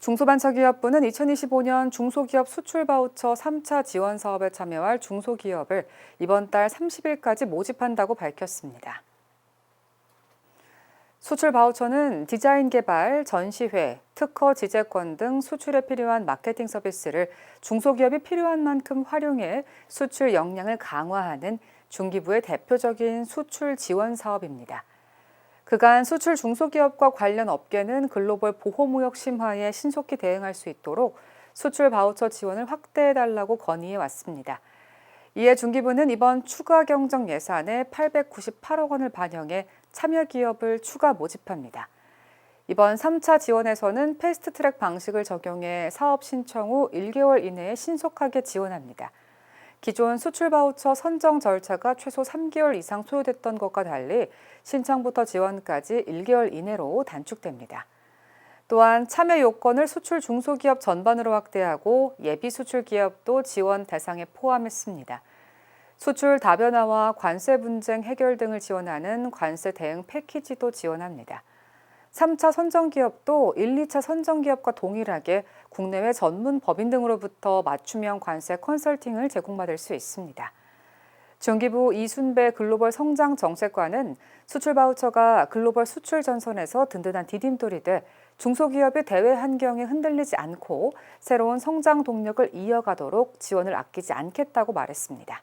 중소벤처기업부는 2025년 중소기업 수출 바우처 3차 지원 사업에 참여할 중소기업을 이번 달 30일까지 모집한다고 밝혔습니다. 수출 바우처는 디자인 개발, 전시회, 특허 지재권 등 수출에 필요한 마케팅 서비스를 중소기업이 필요한 만큼 활용해 수출 역량을 강화하는 중기부의 대표적인 수출 지원 사업입니다. 그간 수출 중소기업과 관련 업계는 글로벌 보호무역 심화에 신속히 대응할 수 있도록 수출 바우처 지원을 확대해 달라고 건의해 왔습니다. 이에 중기부는 이번 추가 경정 예산에 898억 원을 반영해 참여 기업을 추가 모집합니다. 이번 3차 지원에서는 패스트 트랙 방식을 적용해 사업 신청 후 1개월 이내에 신속하게 지원합니다. 기존 수출 바우처 선정 절차가 최소 3개월 이상 소요됐던 것과 달리 신청부터 지원까지 1개월 이내로 단축됩니다. 또한 참여 요건을 수출 중소기업 전반으로 확대하고 예비 수출 기업도 지원 대상에 포함했습니다. 수출 다변화와 관세 분쟁 해결 등을 지원하는 관세 대응 패키지도 지원합니다. 3차 선정기업도 1, 2차 선정기업과 동일하게 국내외 전문 법인 등으로부터 맞춤형 관세 컨설팅을 제공받을 수 있습니다. 중기부 이순배 글로벌 성장 정책관은 수출 바우처가 글로벌 수출 전선에서 든든한 디딤돌이 돼 중소기업의 대외 환경에 흔들리지 않고 새로운 성장 동력을 이어가도록 지원을 아끼지 않겠다고 말했습니다.